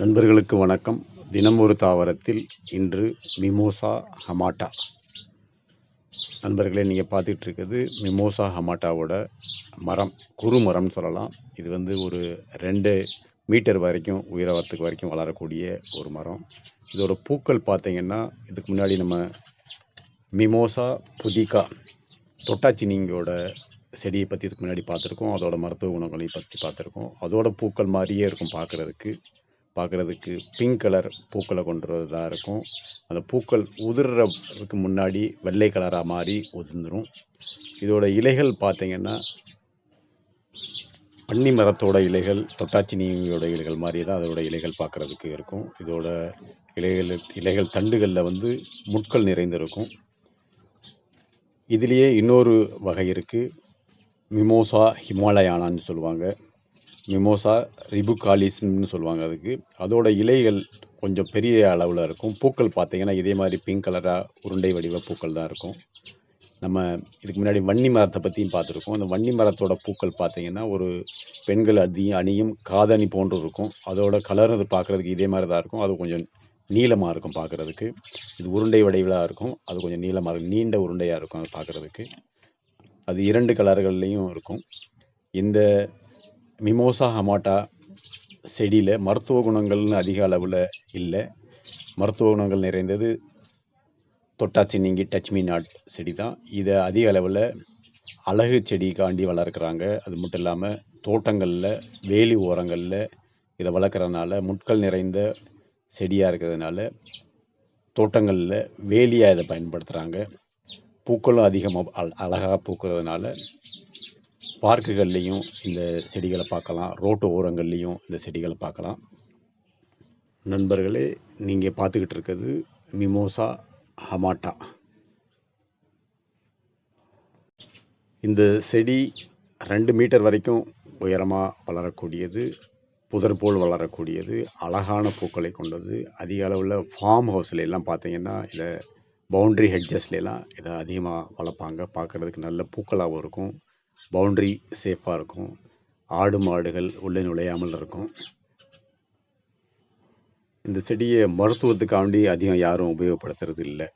நண்பர்களுக்கு வணக்கம். தினம் ஒரு தாவரத்தில் இன்று மிமோசா ஹமாட்டா நண்பர்களே நீங்கள் பார்த்துட்டு இருக்குது மிமோசா ஹமாட்டாவோட மரம் குறு மரம்னு சொல்லலாம். இது வந்து ஒரு ரெண்டு மீட்டர் வரைக்கும் உயரத்துக்கு வரைக்கும் வளரக்கூடிய ஒரு மரம். இதோட பூக்கள் பார்த்தீங்கன்னா இதுக்கு முன்னாடி நம்ம மிமோசா புதிகா தொட்டாச்சினிங்கோட செடியை பற்றி இதுக்கு முன்னாடி பார்த்துருக்கோம். அதோட மருத்துவ குணங்களையும் பற்றி பார்த்துருக்கோம். அதோட பூக்கள் மாதிரியே இருக்கும் பார்க்குறதுக்கு. பார்க்குறதுக்கு பிங்க் கலர் பூக்களை கொண்டுறதாக இருக்கும். அந்த பூக்கள் உதிர்றதுக்கு முன்னாடி வெள்ளை கலராக மாறி உதிர்ந்துடும் இதோட இலைகள் பார்த்தீங்கன்னா பன்னி மரத்தோட இலைகள் தொட்டாச்சினியோட இலைகள் மாதிரி தான் அதோட இலைகள் பார்க்குறதுக்கு இருக்கும். இதோட இலைகள் இலைகள் தண்டுகளில் வந்து முட்கள் நிறைந்திருக்கும். இதுலேயே இன்னொரு வகை இருக்குது மிமோசா ஹிமாலயானான்னு சொல்லுவாங்க. மிமோசா ரிபுகாலிஸ்ன்னு சொல்லுவாங்க அதுக்கு. அதோட இலைகள் கொஞ்சம் பெரிய அளவில் இருக்கும். பூக்கள் பார்த்தீங்கன்னா இதே மாதிரி பிங்க் கலராக உருண்டை வடிவ பூக்கள் தான் இருக்கும். நம்ம இதுக்கு முன்னாடி வன்னி மரத்தை பற்றியும் பார்த்துருக்கோம். அந்த வன்னி மரத்தோட பூக்கள் பார்த்திங்கன்னா ஒரு பெண்கள் அதிகம் அணியும் காதணி போன்று இருக்கும். அதோட கலர் அது பார்க்குறதுக்கு இதே மாதிரி தான் இருக்கும். அது கொஞ்சம் நீளமாக இருக்கும் பார்க்குறதுக்கு. இது உருண்டை வடிவிலாக இருக்கும். அது கொஞ்சம் நீளமாக இருக்கும். நீண்ட உருண்டையாக இருக்கும் அது பார்க்குறதுக்கு. அது இரண்டு கலர்கள்லேயும் இருக்கும். இந்த மிமோசா ஹமாட்டா செடியில் மருத்துவ குணங்கள்னு அதிக அளவில் இல்லை மருத்துவ குணங்கள் நிறைந்தது தொட்டாச்சி நீங்கி டச்மி நாட் செடி தான் இதை அதிக அளவில் அழகு செடிக்காண்டி வளர்க்குறாங்க அது மட்டும் இல்லாமல் தோட்டங்களில் வேலி ஓரங்களில் இதை வளர்க்குறதுனால முட்கள் நிறைந்த செடியாக இருக்கிறதுனால தோட்டங்களில் வேலியாக இதை பயன்படுத்துகிறாங்க பூக்களும் அதிகமாக அழகாக பூக்கிறதுனால பார்க்குகள்லேயும் இந்த செடிகளை பார்க்கலாம். ரோட்டு ஓரங்கள்லேயும் இந்த செடிகளை பார்க்கலாம். நண்பர்களே நீங்கள் பார்த்துக்கிட்டு இருக்கிறது மிமோசா ஹமாட்டா இந்த செடி ரெண்டு மீட்டர் வரைக்கும் உயரமாக வளரக்கூடியது புதர் போல் வளரக்கூடியது அழகான பூக்களை கொண்டது அதிக அளவில் ஃபார்ம் ஹவுஸ்ல எல்லாம் பார்த்தீங்கன்னா இதை பவுண்ட்ரி ஹெட்ஜஸ்லாம் இதை அதிகமாக வளர்ப்பாங்க. பார்க்குறதுக்கு நல்ல பூக்களாகவும் இருக்கும். பவுண்ட்ரி சேஃபாக இருக்கும். ஆடு மாடுகள் உள்ளே நுழையாமல் இருக்கும். இந்த செடியை மருத்துவத்துக்காண்டி அதிகம் யாரும் உபயோகப்படுத்துறது இல்லை.